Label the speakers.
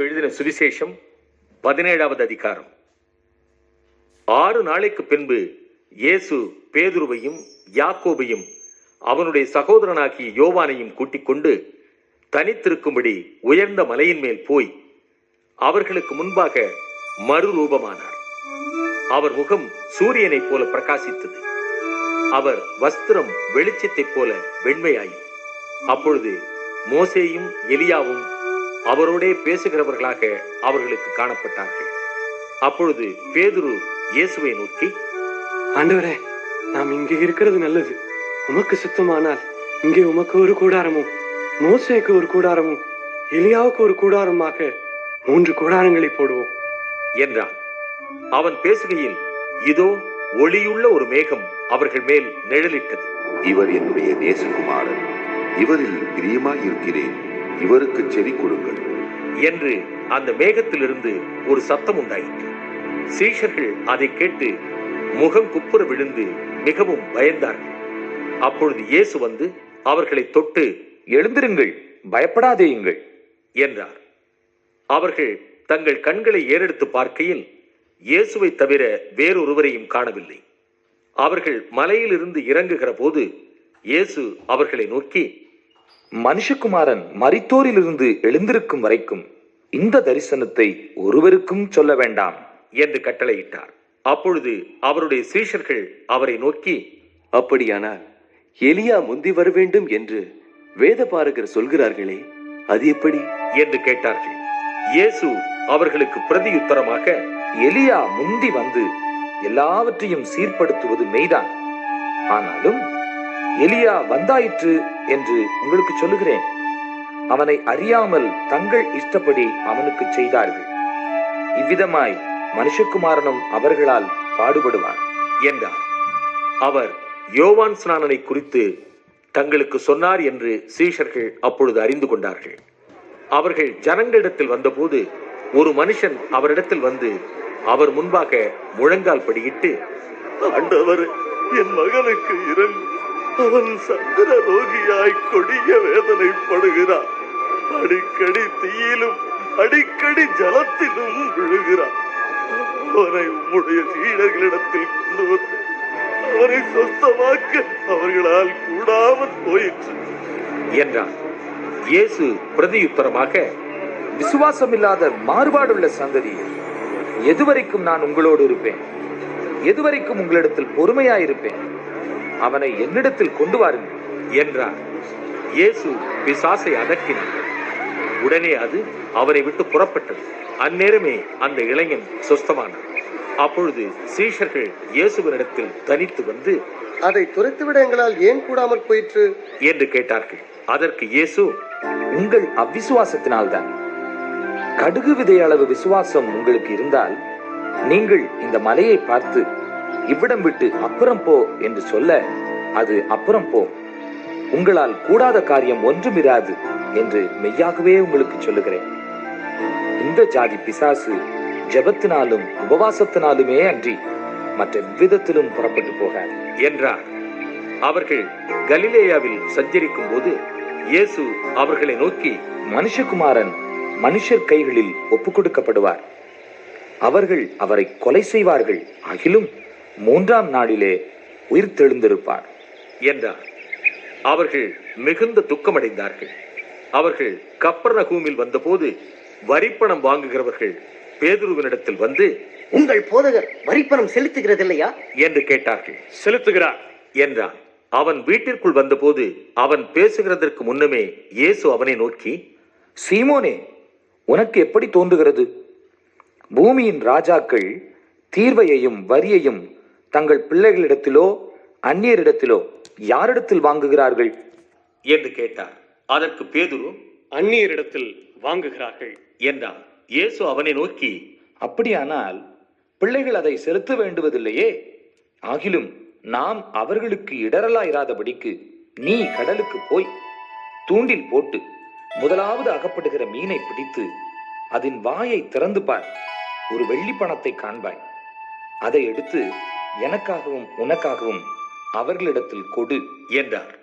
Speaker 1: எழுதின சுவிசேஷம் பதினேழாவது அதிகாரம். ஆறு நாளைக்கு பின்பு இயேசு பேதுருவையும் யாக்கோபையும் அவனுடைய சகோதரனாகிய யோவானையும் கூட்டிக் கொண்டு தனித்திருக்கும்படி உயர்ந்த மலையின் மேல் போய் அவர்களுக்கு முன்பாக மறுரூபமானார். அவர் முகம் சூரியனைப் போல பிரகாசித்தது. அவர் வஸ்திரம் வெளிச்சத்தைப் போல வெண்மையாயி அப்பொழுது மோசேயும் எலியாவும் அவரோடே பேசுகிறவர்களாக அவர்களுக்கு காணப்பட்டார்கள். அப்பொழுது பேதுரு இயேசுவை நோக்கி
Speaker 2: ஆண்டவரே நாம் இங்கே இருக்கிறது நல்லது. உமக்கு சுத்தமானால் இங்கே உமக்கு ஒரு கூடாரமும் மோசேக்கு ஒரு கூடாரமும் எலியாவுக்கு ஒரு கூடாரமாக மூன்று கூடாரங்களை போடுவோம்.
Speaker 1: என்றான். அவன் பேசுகையில் இதோ ஒளியுள்ள ஒரு மேகம் அவர்கள் மேல் நிழலிட்டது.
Speaker 3: இவர் என்னுடைய நேசகுமாரன். இவரில் பிரியமாய் இருக்கிறேன் இவருக்கு செவி கொடுங்கள்.
Speaker 1: என்று அந்த மேகத்திலிருந்து ஒரு சத்தம் உண்டாயிற்று. சீஷர்கள் அதை கேட்டு முகம் குப்புற விழுந்து மிகவும் பயந்தார்கள். அப்பொழுது இயேசு வந்து அவர்களை தொட்டு
Speaker 4: எழுந்திருங்கள் பயப்படாதேயுங்கள்
Speaker 1: என்றார். அவர்கள் தங்கள் கண்களை ஏறெடுத்து பார்க்கையில் இயேசுவை தவிர வேறொருவரையும் காணவில்லை. அவர்கள் மலையிலிருந்து இறங்குகிற போது இயேசு அவர்களை நோக்கி
Speaker 4: மனுஷகுமாரன் மரித்தோரிலிருந்து எழுந்திருக்கும் வரைக்கும் இந்த தரிசனத்தை ஒருவருக்கும் சொல்ல வேண்டாம்
Speaker 1: என்று கட்டளையிட்டார். அப்பொழுது அவருடைய சீஷர்கள் அவரை நோக்கி
Speaker 5: அப்படியானால் எலியா முந்தி வர வேண்டும் என்று வேத பாரகர் சொல்கிறார்களே அது எப்படி?
Speaker 1: என்று கேட்டார்கள். இயேசு அவர்களுக்கு பிரதியுத்தரமாக
Speaker 4: எலியா முந்தி வந்து எல்லாவற்றையும் சீர்படுத்துவது மெய்தான். ஆனாலும் எலியா வந்தாயிற்று என்று உங்களுக்கு சொல்லுகிறேன். அவனை அறியாமல் தங்கள் இஷ்டப்படி அவனுக்கு செய்தார்கள். இவ்விதமாய் மனுஷகுமாரனும் அவர்களால் பாடுபடுவார்
Speaker 1: என்றார். அவர் யோவான் ஸ்நானனை குறித்து தங்களுக்கு சொன்னார் என்று சீஷர்கள் அப்பொழுது அறிந்து கொண்டார்கள். அவர்கள் ஜனங்களிடத்தில் வந்தபோது ஒரு மனுஷன் அவரிடத்தில் வந்து அவர் முன்பாக முழங்கால் படியிட்டு
Speaker 6: ஆண்டவர் என் மகனுக்கு இரண்டு அவன் சந்திர ரோகியாய் கொடிய வேதனைப்படுகிறான் அடிக்கடி தீயிலும் அடிக்கடி ஜலத்திலும் விழுகிறான் அவனை உம்முடைய சீடர்களிடத்தில் கொண்டு வந்து அவனை சொஸ்தமாக்க அவர்களால் கூடாமல் போயிற்று.
Speaker 1: என்றான். இயேசு பிரதியுத்தரமாக
Speaker 4: விசுவாசமில்லாத மாறுபாடுள்ள சந்ததி எதுவரைக்கும் நான் உங்களோடு இருப்பேன்? எதுவரைக்கும் உங்களிடத்தில் பொறுமையாயிருப்பேன்? அவனை என்னிடத்தில் கொண்டு வாருங்கள்
Speaker 1: என்றார். இயேசு பிசாசை அதட்டினார் உடனே அது அவரை விட்டு புறப்பட்டது. அந்நேரமே அந்த இளைஞன் சொஸ்தமானார் அப்பொழுது சீஷர்கள் இயேசுவினிடத்தில் தனித்து வந்து
Speaker 7: அதை துரைத்துவிட எங்களால் ஏன் கூடாமற் போயிற்று?
Speaker 1: என்று கேட்டார்கள். அதற்கு இயேசு
Speaker 4: உங்கள் அவ்விசுவாசத்தினால்தான். கடுகு விதை அளவு விசுவாசம் உங்களுக்கு இருந்தால் நீங்கள் இந்த மலையை பார்த்து இவ்விடம் விட்டு அப்புறம் போ என்று சொல்ல அது அப்புறம் போ. உங்களால் கூடாத காரியம் ஒன்றுமிராது என்று மெய்யாகவே உங்களுக்கு சொல்லுகிறேன். இந்த ஜாதி பிசாசு ஜெபத்தினாலும் உபவாசத்தினாலுமே அன்றி மற்ற விதத்திலும் புறப்பட்டு போகாது.
Speaker 1: என்றார். அவர்கள் கலிலேயாவில் சஞ்சரிக்கும் போது இயேசு அவர்களை நோக்கி
Speaker 4: மனுஷகுமாரன் மனுஷர் கைகளில் ஒப்புக் கொடுக்கப்படுவார். அவர்கள் அவரை கொலை செய்வார்கள். ஆகிலும் மூன்றாம் நாளிலே உயிர் தெழுந்திருப்பார்
Speaker 1: என்றார். அவர்கள் மிகுந்த துக்கமடைந்தார்கள். அவர்கள் கப்பர்நகூமில் வந்தபோது வரிப்பணம் வாங்குகிறவர்கள் பேதுருவினிடத்தில் வந்து
Speaker 8: உங்கள் போதகர் வரிப்பணம் செலுத்துகிறதில்லையா?
Speaker 1: என்று கேட்டார்கள்.
Speaker 2: செலுத்துகிறார்
Speaker 1: என்றான். அவன் வீட்டிற்குள் வந்தபோது அவன் பேசுகிறதற்கு முன்னமே இயேசு அவனை நோக்கி
Speaker 4: சீமோனே உனக்கு எப்படி தோன்றுகிறது? பூமியின் ராஜாக்கள் தீர்வையையும் வரியையும் தங்கள் பிள்ளைகளிடத்திலோ அந்நியரிடத்திலோ யாரிடத்தில் வாங்குகிறார்கள்?
Speaker 1: என்று கேட்டார். அதற்கு பேதுரு
Speaker 2: அந்நியரிடத்தில் வாங்குகிறார்கள்.
Speaker 1: என்றான். இயேசு அவனை நோக்கி
Speaker 4: அப்படியானால் பிள்ளைகள் அதை செலுத்த வேண்டுவதில்லையே? ஆகிலும் நாம் அவர்களுக்கு இடரலாயிராதபடிக்கு நீ கடலுக்கு போய் தூண்டில் போட்டு முதலாவது அகப்படுகிற மீனை பிடித்து அதன் வாயை திறந்து பார். ஒரு வெள்ளி பணத்தை காண்பாய். அதை எடுத்து எனக்காகவும் உனக்காகவும் அவர்களிடத்தில் கொடு
Speaker 1: என்றார்.